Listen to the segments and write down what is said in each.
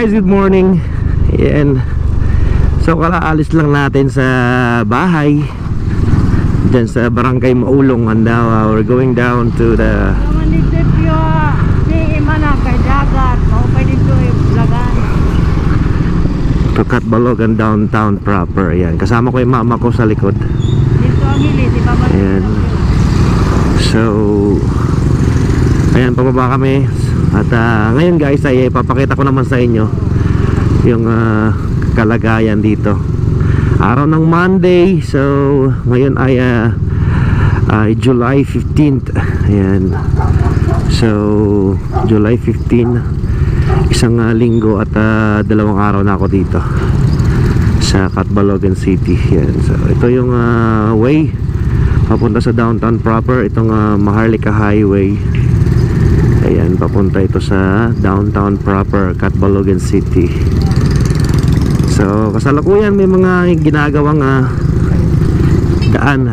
guys, good morning Ayan So kalaalis lang natin sa bahay Diyan sa barangay Maulong And now uh, we're going down to the. To Catbalogan downtown proper Ayan, kasama ko yung mama ko sa likod Dito ang hili, di ba? Ayan. So Ayan, pababa kami. At ah, ngayon guys ay ipapakita ko naman sa inyo Yung ah, kalagayan dito. Araw ng Monday So ngayon ay ah, ay July 15th Ayan. So July 15 Isang ah, linggo at ah, dalawang araw na ako dito Sa Catbalogan City. Ayan. So ito yung ah, way papunta sa downtown proper itong uh, Maharlika Highway ayan papunta ito sa downtown proper Catbalogan City. So kasalukuyan may mga ginagawang uh, daan.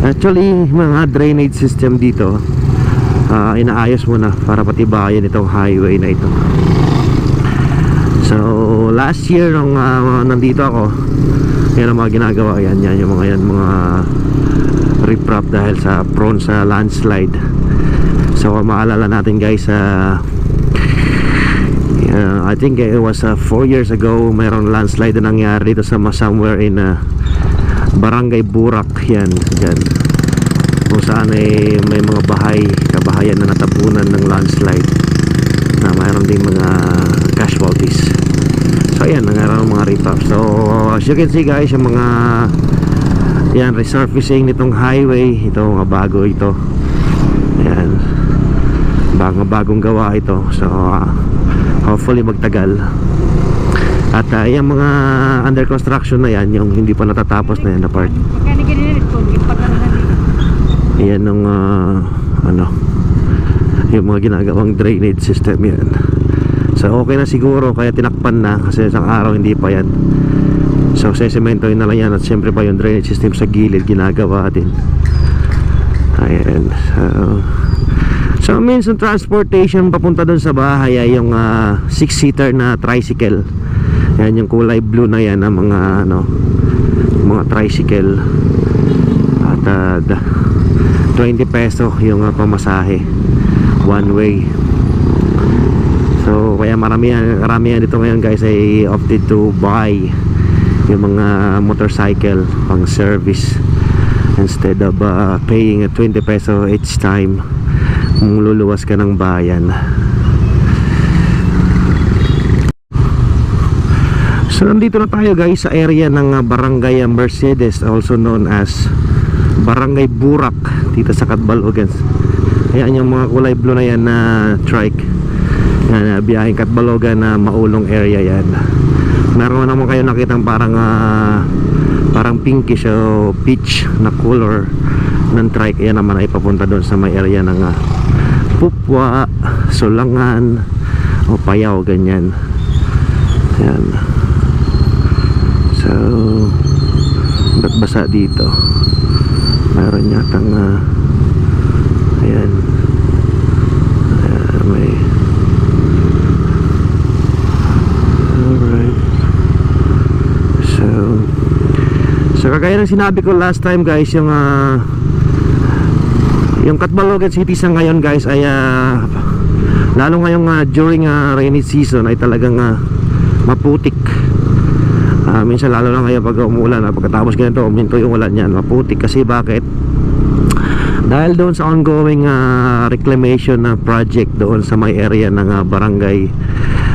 Actually mga drainage system dito uh, inaayos muna para patibayan itong highway na ito. So last year nung uh, nandito ako yan ang mga ginagawa. Yan yan yung mga yan mga riprap dahil sa prone sa landslide so maalala natin guys sa uh, I think it was 4 years ago mayroong landslide na nangyari dito sa somewhere in uh, Barangay Burak yan dyan kung saan ay may mga bahay kabahayan na natabunan ng landslide na mayroon ding mga casualties so ayan nangyari mga riprap so as you can see guys yung mga yan, resurfacing nitong highway. Ito, mga bago ito. Yan. Bago, bagong gawa ito. So, uh, hopefully magtagal. At uh, yung mga under construction na yan, yung hindi pa natatapos na yan na part. Yan ng uh, ano, yung mga ginagawang drainage system yan. So, okay na siguro, kaya tinakpan na kasi isang araw hindi pa yan. So sesemento na lang yan at siyempre pa yung drainage system sa gilid ginagawa din. Ayan. So, so means ng transportation papunta doon sa bahay ay yung 6-seater na tricycle. Yan yung kulay blue na yan ang mga ano mga tricycle. At uh, da- 20 peso yung uh, pamasahe one way. So kaya maramihan karamihan dito ngayon guys ay opted to buy yung mga motorcycle pang service instead of uh, paying 20 peso each time luluwas ka ng bayan. So nandito na tayo guys sa area ng uh, barangay Mercedes also known as barangay Burak dito sa Catbalogan ayan yung mga kulay blue na yan na trike. Na biyaheng Catbalogan na maulong area yan. Meron naman kayo nakitang parang ah, parang pinkish o peach na color ng trike. Yan naman ay papunta doon sa may area ng uh, Pupwa, Sulangan o Payaw ganyan. Yan so ba't basa dito? Meron yatang uh, ayan ayan may alright So So kagaya ng sinabi ko last time guys yung ah, yung Catbalogan City sa ngayon guys ay ah, lalo ngayong ah, during ah, rainy season ay talagang ah, maputik. Ah, minsan lalo na ngayon pag umuulan ah, pagkatapos ganito uminto yung ulan yan maputik. Kasi bakit? Dahil doon sa ongoing ah, reclamation na project doon sa may area ng ah, barangay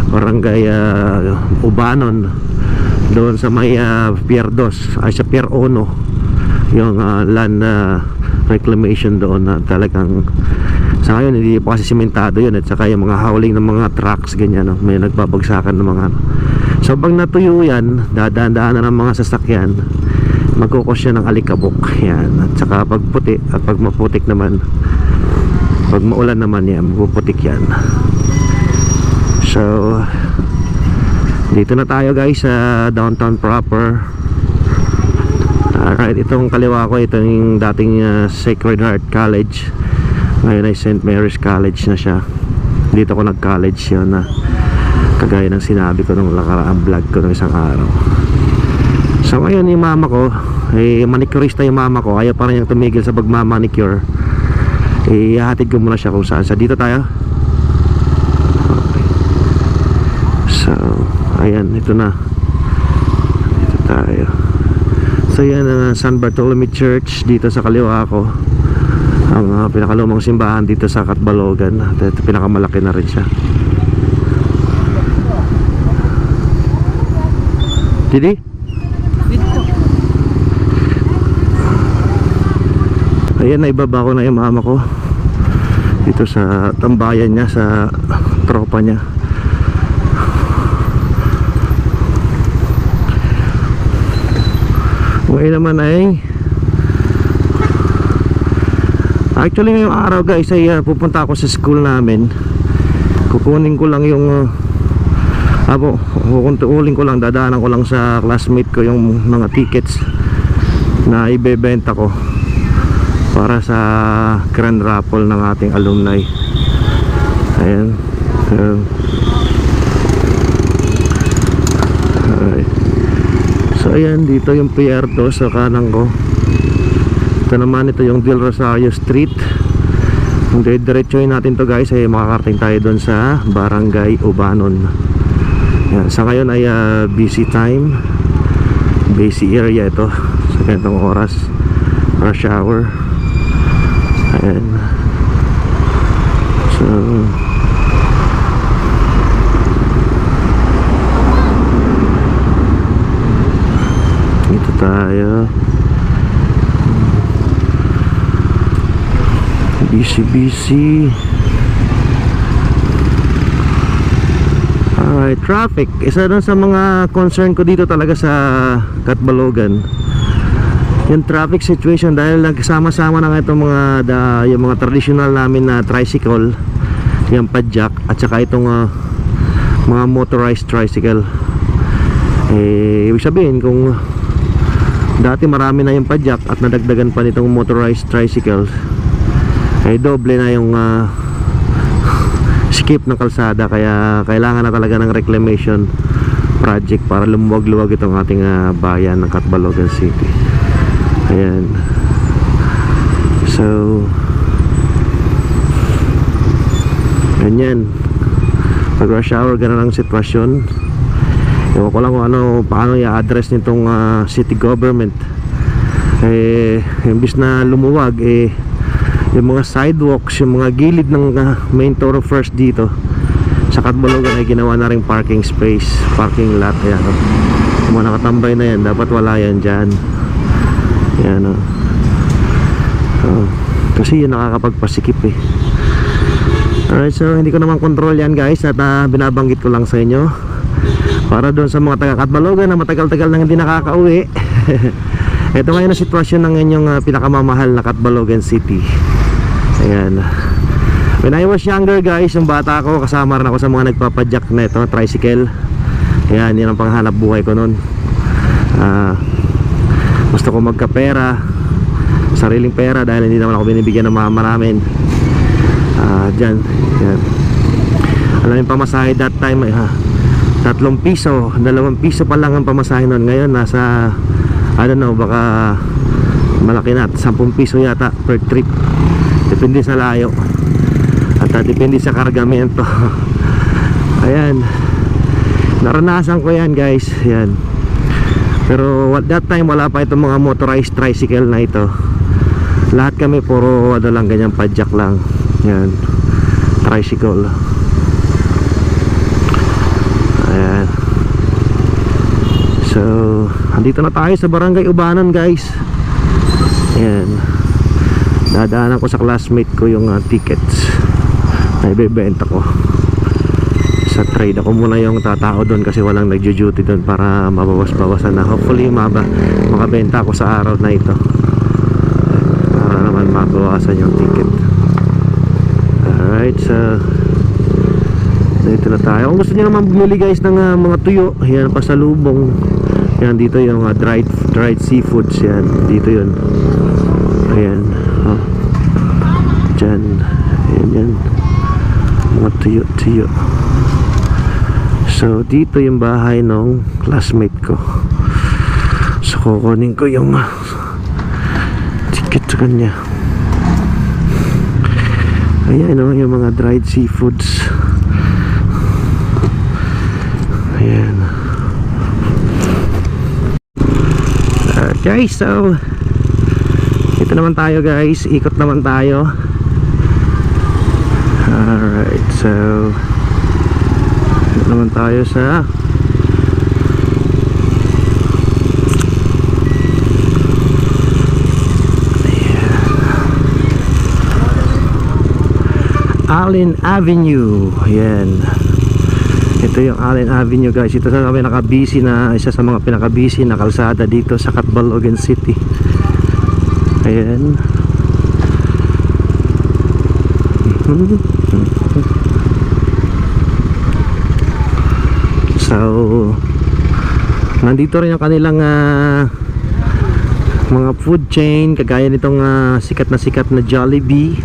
barangay ah, Ubanon doon sa may uh, Pier 2 ay sa Pier 1 yung ah, land ah, reclamation doon na talagang sa ngayon hindi pa kasi simentado yun at saka yung mga howling ng mga trucks ganyan no? may nagbabagsakan ng mga so pag natuyo yan dadaan-daan na ng mga sasakyan magkukos siya ng alikabok yan. At saka pag puti at pag maputik naman pag maulan naman yan mapuputik yan. So dito na tayo guys sa downtown proper. Alright, itong kaliwa ko ito yung dating uh, Sacred Heart College. Ngayon ay St. Mary's College na siya. Dito ko nag college yun na kagaya ng sinabi ko nung nakaraang vlog ko ng isang araw. So ngayon yung mama ko eh manicurista yung mama ko. Ayaw pa rin niyang tumigil sa pagmamanicure. Eh ihahatid ko muna siya kung saan. Sa dito tayo okay. So ayan ito na. Dito tayo. So yan ang San Bartolome Church dito sa kaliwa ko ang uh, pinakalumang simbahan dito sa Katbalogan. At ito, pinakamalaki na rin siya. Didi? Ayan, naibaba ko na yung mama ko. Dito sa tambayan niya, sa tropa niya Ngayon naman ay Actually ngayong araw guys ay uh, pupunta ako sa school namin Kukunin ko lang yung uh, Abo, kukuntuulin ko lang, dadaanan ko lang sa classmate ko yung mga tickets na ibebenta ko para sa grand raffle ng ating alumni. Ayan. So ayan, dito yung Pierdo sa kanan ko. Ito naman, ito yung Del Rosario Street. Kung diretsuhin natin to guys, ay makakarating tayo doon sa Barangay Ubanon. Yan, sa ngayon ay ah, busy time busy area ito sa ganitong oras rush hour ayan so dito tayo busy busy Alright, traffic. Isa dun sa mga concern ko dito talaga sa Katbalogan. Yung traffic situation dahil nagsama-sama na nga itong mga da, yung mga traditional namin na tricycle, yung padjak at saka itong ah, mga motorized tricycle. Eh, ibig sabihin kung dati marami na yung padjak at nadagdagan pa nitong motorized tricycles, eh doble na yung ah, skip ng kalsada kaya kailangan na talaga ng reclamation project para lumuwag-luwag itong ating ah, bayan ng Katbalogan City. Ayan. So ganyan. Pag rush hour ganun ang sitwasyon. Ewan ko lang kung ano paano i-address nitong ah, city government. Eh imbis na lumuwag eh yung mga sidewalks, yung mga gilid ng uh, main thoroughfares dito sa Katbalogan ay ginawa na rin parking space, parking lot ayan, oh. Yung mga nakatambay na yan, dapat wala yan dyan yan oh. Oh. kasi yun nakakapagpasikip eh alright so hindi ko naman control yan guys at uh, binabanggit ko lang sa inyo para doon sa mga taga Katbalogan na matagal-tagal nang hindi nakakauwi ito ngayon ang sitwasyon ng inyong uh, pinakamamahal na Katbalogan City Ayan. When I was younger guys, yung bata ako, kasama rin ako sa mga nagpapadyak na ito, tricycle. Ayan, yun ang panghanap buhay ko noon. Ah, gusto ko magkapera, sariling pera dahil hindi naman ako binibigyan ng mama namin. Ah, dyan. Ayan. Alam yung pamasahe that time, ha, tatlong piso, dalawang piso pa lang ang pamasahe noon. Ngayon, nasa, I don't know, baka malaki na, 10 piso yata per trip depende sa layo. At uh, depende sa kargamento. Ayan. Naranasan ko yan guys. Yan pero at that time wala pa itong mga motorized tricycle na ito. Lahat kami puro ano lang ganyan padjak lang. Yan tricycle. Ayan. So andito na tayo sa barangay Ubanan guys. Ayan dadaanan ko sa classmate ko yung uh, tickets. Na ibebenta ko. Sa trade ako muna yung tatao doon kasi walang nagjo-duty doon para mabawas-bawasan na. Hopefully maba, makabenta ako sa araw na ito. Para naman mabawasan yung ticket. Alright so dito na tayo. Kung gusto nyo naman bumili guys ng uh, mga tuyo yan pasalubong. Yan dito yung uh, dried, dried seafoods. Yan dito yun ayan oh. Dyan ayan yan mga tuyo tuyo So, dito yung bahay ng classmate ko. So, kukunin ko yung ah, ticket sa kanya. Ayan, oh, yung mga dried seafoods. Ayan. Okay, so ito naman tayo guys, ikot naman tayo. Alright, so naman tayo sa Allen Avenue. Ayan. Ito yung Allen Avenue guys. Ito sa pinaka-busy na isa sa mga pinaka-busy na kalsada dito sa Catbalogan City. Ayan. Mhm. So, nandito rin yung kanilang ah, mga food chain kagaya nitong ah, sikat na sikat na Jollibee.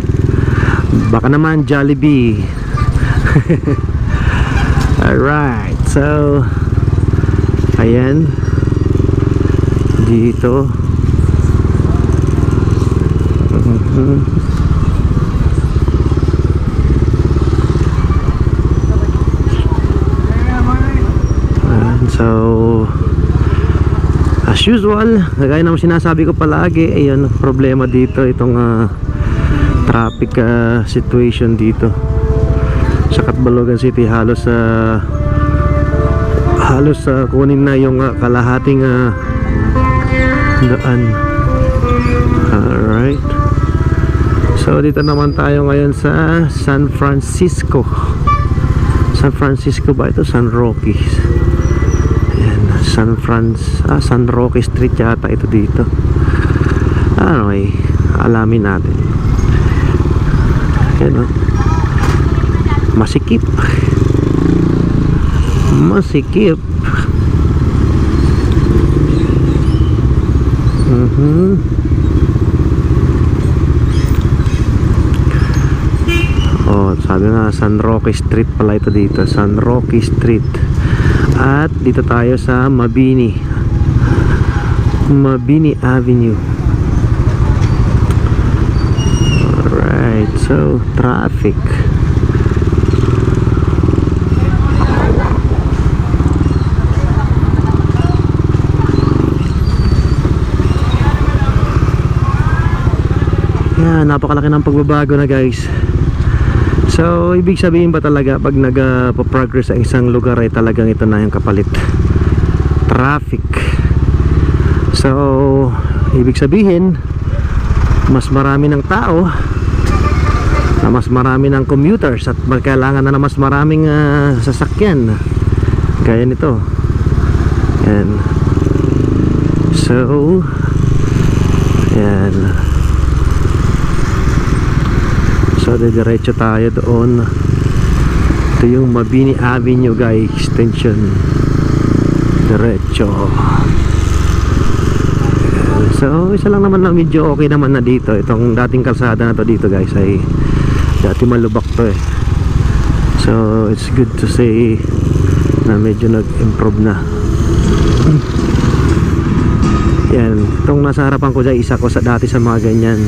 Baka naman Jollibee. Alright, so ayan dito Mhm. Ayan, so as usual gaya ng sinasabi ko palagi ayun problema dito itong ah, traffic ah, situation dito. Sa Catbalogan City halos sa halos sa kunin na yung ah, kalahating ah, daan. Alright. So dito naman tayo ngayon sa San Francisco. San Francisco ba ito? San Ayan, San Franz ah, San Roque Street yata ito dito. Ano eh alamin natin. Ayan o masikip. Masikip. Mhm oh sabi nga San Roque Street pala ito dito. San Roque Street at dito tayo sa Mabini. Mabini Avenue. Alright so traffic. Yan, napakalaki ng pagbabago na guys. So, ibig sabihin ba talaga pag nag-progress sa isang lugar ay talagang ito na yung kapalit? Traffic. So, ibig sabihin, mas marami ng tao, na mas marami ng commuters at kailangan na, na mas maraming ah, sasakyan. Gaya nito. Yan. So, yan. So, diretso tayo doon. Ito yung Mabini Avenue, guys. Extension. Diretso. So, isa lang naman na medyo okay naman na dito. Itong dating kalsada na to dito, guys, ay dati malubak to eh. So, it's good to say na medyo nag-improve na. Yan. Itong nasa harapan ko dyan, isa ko sa dati sa mga ganyan.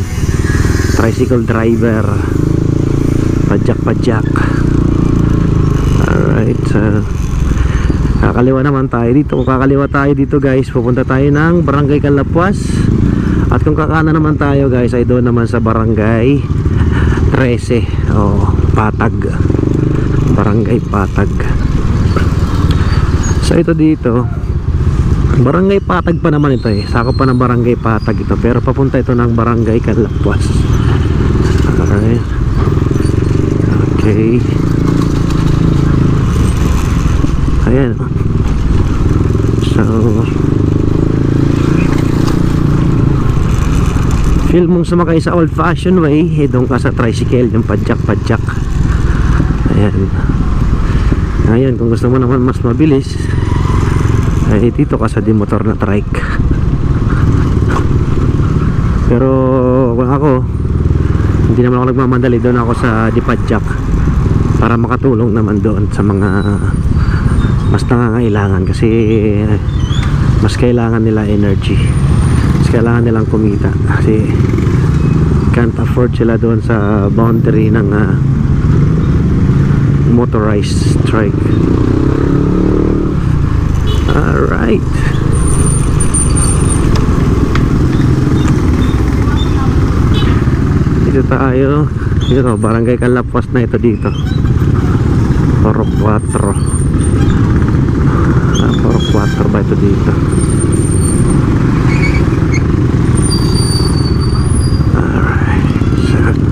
Tricycle driver pajak-pajak alright so, kakaliwa naman tayo dito. Kung kakaliwa tayo dito guys pupunta tayo ng barangay Kalapuas. At kung kakana naman tayo guys ay doon naman sa barangay 13 o Patag. Barangay Patag. So ito dito. Barangay Patag pa naman ito eh. Sakop pa ng barangay Patag ito. Pero papunta ito ng barangay Kalapuas. Alright Okay. Ayan. So, feel mong sumakay sa old fashion way, eh, doon ka sa tricycle, yung padyak-padyak. Ayan. Ayan, kung gusto mo naman mas mabilis, ay dito ka sa di motor na trike. Pero kung ako, hindi naman ako nagmamadali. Doon ako sa Dipadjak para makatulong naman doon sa mga mas nangangailangan. Kasi mas kailangan nila energy. Mas kailangan nilang kumita. Kasi can't afford sila doon sa boundary ng ah, motorized strike. Alright dito tayo. Dito barangay Kalapwas na ito dito. Poro 4 ah, Poro 4 ba ito dito alright so, alright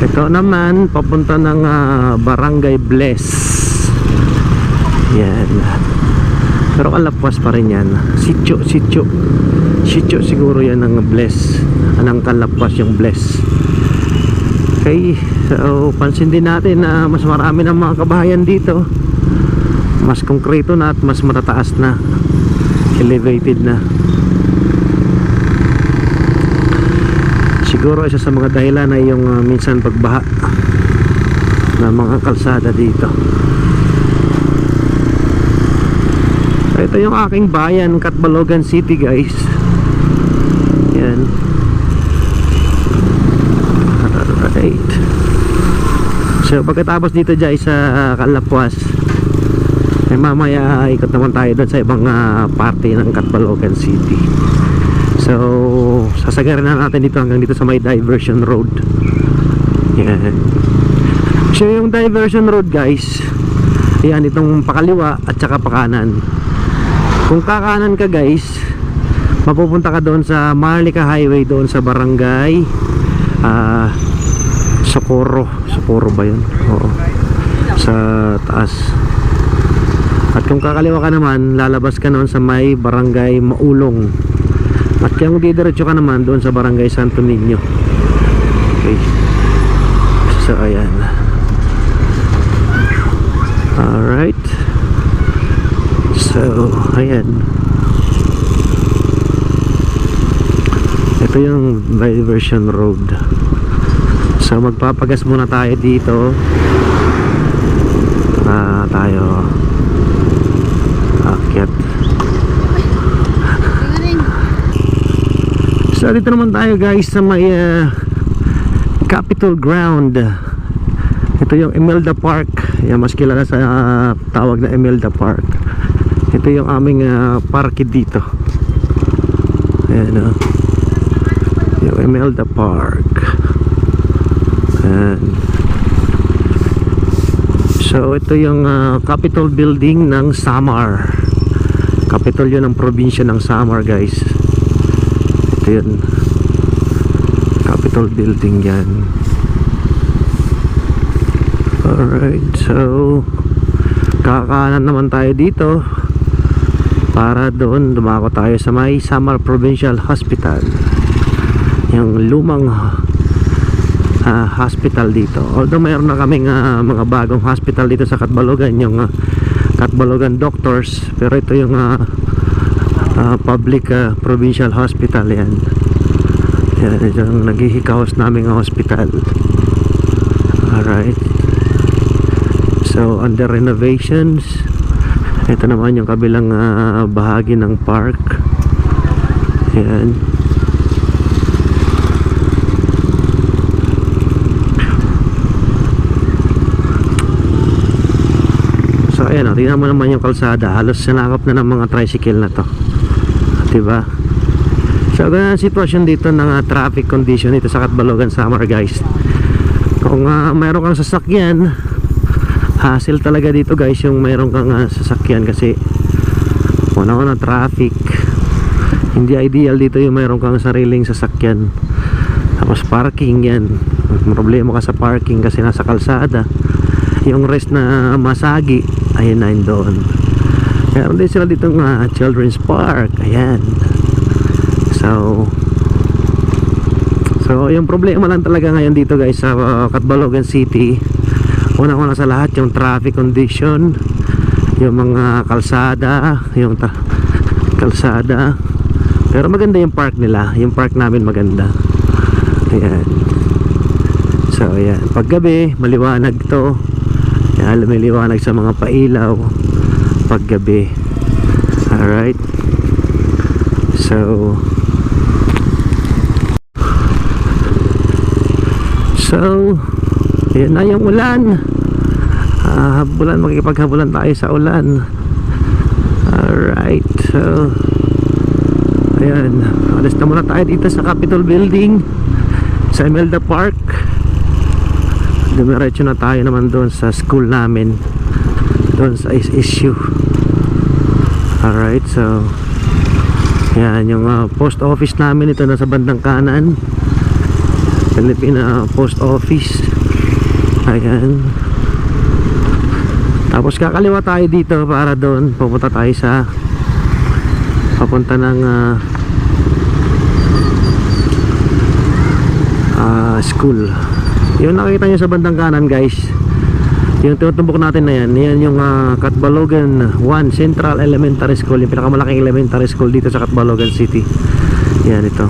Ito naman, papunta ng ah, Barangay Bless. Yan. Pero kalapwas pa rin yan. Sityo, sityo. Sityo siguro yan ng Bless. Anang kalapwas yung Bless. Okay, so pansin din natin na mas marami ng mga kabahayan dito. Mas konkreto na at mas matataas na. Elevated na. Siguro isa sa mga dahilan ay yung uh, minsan pagbaha ng mga kalsada dito. Ito yung aking bayan, Catbalogan City guys. Yan. Alright. So pagkatapos dito guys sa Kalapuas, ay mamaya ikot naman tayo doon sa ibang uh, parte ng Catbalogan City. So, sasagarin na natin dito hanggang dito sa may diversion road. Yan. So, yung diversion road guys, yan itong pakaliwa at saka pakanan. Kung kakanan ka guys, mapupunta ka doon sa Marlica Highway doon sa barangay ah Socorro. Socorro ba yun? Oo. Sa taas. At kung kakaliwa ka naman, lalabas ka noon sa may barangay Maulong. At kung didiretso ka naman doon sa barangay Santo Niño. Okay. So, ayan. Alright. So, ayan. Ito yung diversion road. So, magpapagas muna tayo dito. Ah, tayo akyat. So dito naman tayo guys sa may uh, Capitol Ground. Ito yung Imelda Park. Yan mas kilala sa uh, tawag na Imelda Park. Ito yung aming uh, parke dito. Ayan o. Yung Imelda Park. Ayan. So ito yung uh, Capitol Building ng Samar. Capitol yun ng probinsya ng Samar guys ito yun Capitol building yan alright so kakanan naman tayo dito para doon dumako tayo sa may Samar Provincial Hospital. Yung lumang ah, hospital dito. Although mayroon na kaming ah, mga bagong hospital dito sa Katbalogan yung ah, Katbalogan Doctors pero ito yung ah, ah, public ah, provincial hospital yan. Yan yung naghihikaos naming hospital. Alright. So under renovations ito naman yung kabilang ah, bahagi ng park. Yan So ayan o, tingnan mo naman yung kalsada. Halos sinakop na ng mga tricycle na to. Diba? So ganun ang sitwasyon dito ng ah, traffic condition dito sa Katbalogan Summer guys. Kung uh, mayroon kang sasakyan Hassle talaga dito guys yung mayroon kang ah, sasakyan kasi Una-una traffic. Hindi ideal dito yung mayroon kang sariling sasakyan. Tapos parking yan. Problema ka sa parking kasi nasa kalsada. Yung rest na masagi ayun na yun doon. Meron din sila dito nga children's park ayan. So so yung problema lang talaga ngayon dito guys sa uh, Catbalogan City. Una-una sa lahat yung traffic condition, yung mga kalsada, yung kalsada. Pero maganda yung park nila. Yung park namin maganda. Ayan. So, ayan. Paggabi, maliwanag to. Ayan, lumiliwanag sa mga pailaw. Paggabi. Alright. So, So, yan na yung ulan. Ah, habulan, makikipaghabulan tayo sa ulan. Alright, so, ayan. Alis na muna tayo dito sa Capitol Building, sa Imelda Park. Dumiretso na tayo naman doon sa school namin, doon sa issue. Alright, so, yan yung ah, post office namin ito nasa bandang kanan. Filipina Post Office ayan. Tapos kakaliwa tayo dito para doon. Pupunta tayo sa papunta ng ah, ah, school. Yung nakita nyo sa bandang kanan guys. Yung tinutumbok natin na yan yan yung uh, Katbalogan 1 Central Elementary School yung pinakamalaking elementary school dito sa Katbalogan City. Yan ito.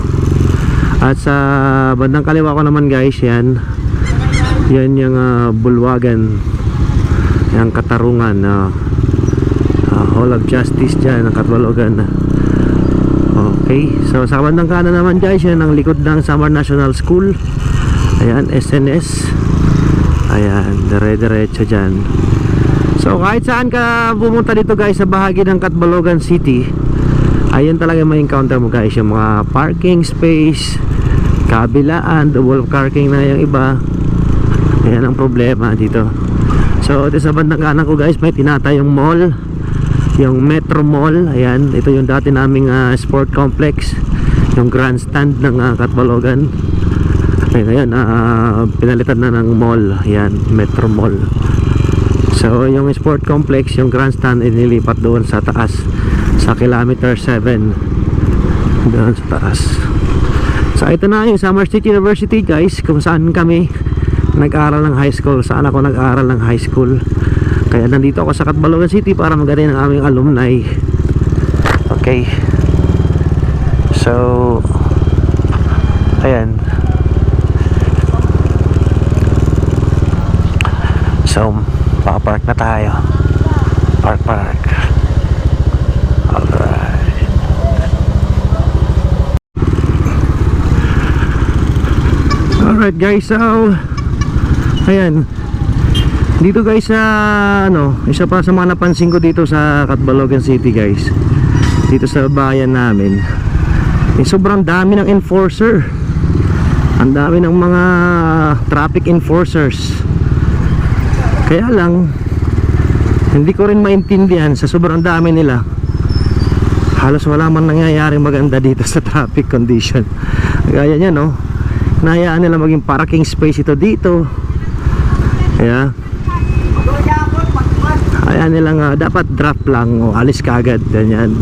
At sa bandang kaliwa ko naman guys yan yan yung ah, bulwagan. Yung katarungan na Hall of Justice dyan ng Katbalogan okay so sa bandang kanan naman guys. Yan ang likod ng Samar National School. Ayan SNS ayan dire diretso dyan. So kahit saan ka pumunta dito guys sa bahagi ng Katbalogan City ayun talaga may encounter mo guys. Yung mga parking space kabilaan double parking na yung iba ayan ang problema dito. So ito sa bandang kanan ko guys may tinatayong mall. Yung Metro Mall ayan. Ito yung dati naming ah, sport complex. Yung grandstand ng uh, Katbalogan. Ay ngayon ah, pinalitan na ng mall. Ayan Metro Mall. So yung sport complex yung grandstand inilipat doon sa taas. Sa kilometer 7 doon sa taas. So ito na yung Summer State University guys kung saan kami nag-aral ng high school. Saan ako nag-aral ng high school? Kaya nandito ako sa Catbalogan City para magaling ng aming alumni. Okay. So ayan. So papark na tayo. Park park. Alright guys. So ayan. Dito guys sa ano isa pa sa mga napansin ko dito sa Catbalogan City guys. Dito sa bayan namin. Eh, sobrang dami ng enforcer. Ang dami ng mga traffic enforcers. Kaya lang hindi ko rin maintindihan sa sobrang dami nila. Halos wala man nangyayari maganda dito sa traffic condition. Gaya niya no? Nahayaan nila maging parking space ito dito kaya Ayan nilang ah, dapat drop lang. O alis kagad ganyan.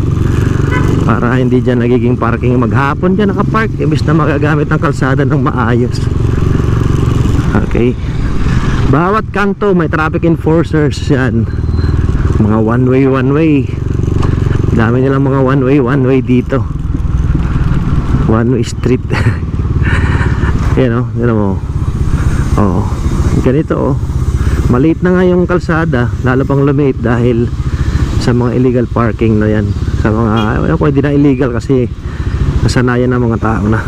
Para hindi dyan nagiging parking. Maghapon dyan nakapark imbis na magagamit ng kalsada ng maayos. Okay. Bawat kanto may traffic enforcers yan. Mga one way one way dami nilang mga one way one way dito. One way street. Yan o yan mo oh ganito oh. Maliit na nga yung kalsada lalo pang lumiit dahil sa mga illegal parking na yan. Sa mga ano ko hindi na illegal kasi nasanayan ng mga tao na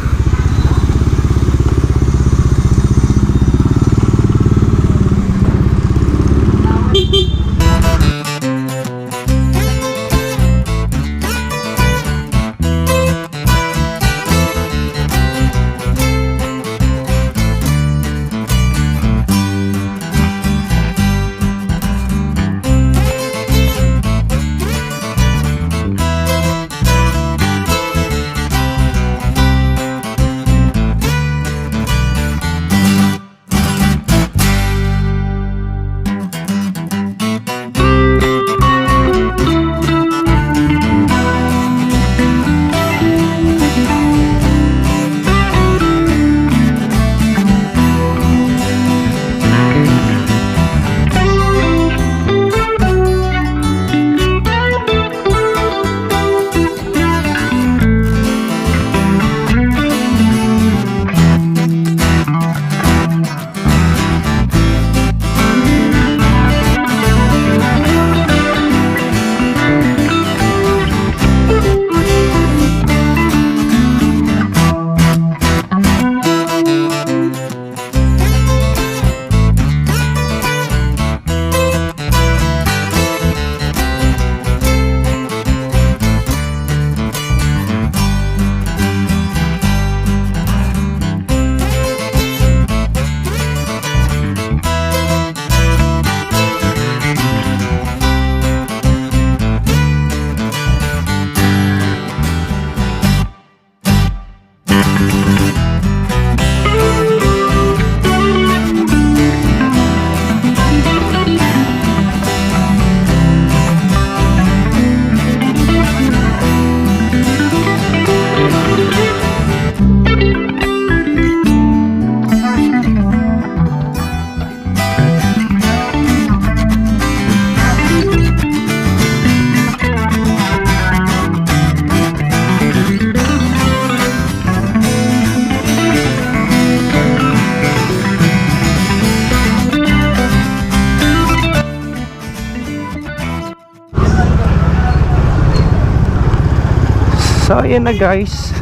So ayan na guys.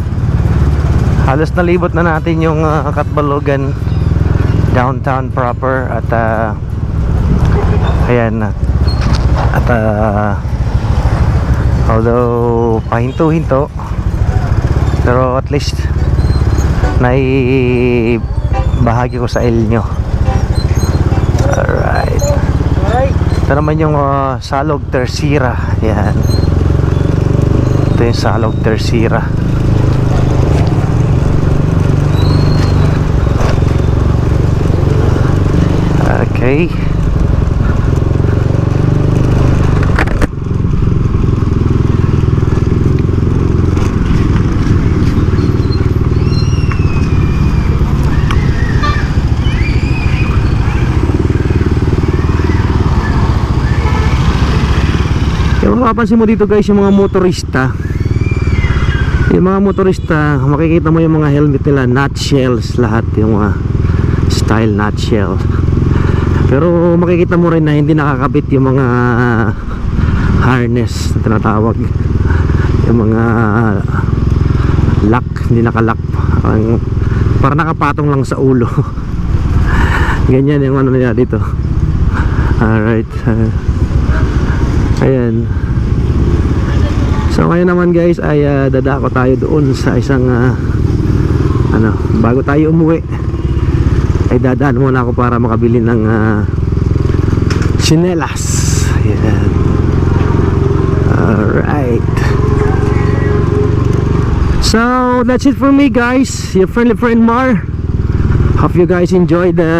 Halos nalibot na natin yung uh, Katbalogan Downtown proper At uh, Ayan na. At uh, Although Pahinto-hinto Pero at least Nai Bahagi ko sa il nyo Alright. Ito naman yung uh, Salog Tersira Ayan yung Salog Tersira Okay. Yung mapapansin mo dito guys yung mga motorista yung mga motorista makikita mo yung mga helmet nila nutshells lahat yung mga style nutshell pero makikita mo rin na hindi nakakabit yung mga harness na tinatawag. Yung mga lock hindi nakalock. Ang para nakapatong lang sa ulo. Ganyan yung ano nila dito. Alright uh, ayan So ngayon naman guys ay uh, dadako tayo doon sa isang ah, ano, bago tayo umuwi ay dadaan muna ako para makabili ng uh, chinelas. Ayan. Alright. So that's it for me guys. Your friendly friend Mar. Hope you guys enjoyed the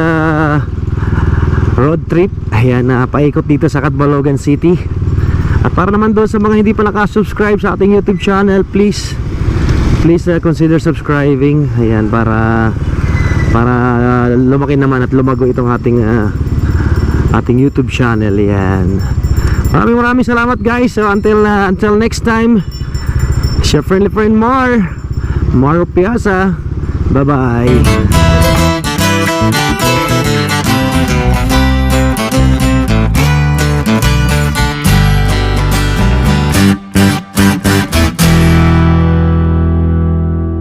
road trip. Ayan, na paikot dito sa Catbalogan City. At para naman doon sa mga hindi pa nakasubscribe sa ating YouTube channel, please please uh, consider subscribing. Ayan para para uh, lumaki naman at lumago itong ating uh, ating YouTube channel. Ayan. Maraming maraming salamat guys. So until uh, until next time, your friendly friend Mar. Maro Piazza. Bye-bye.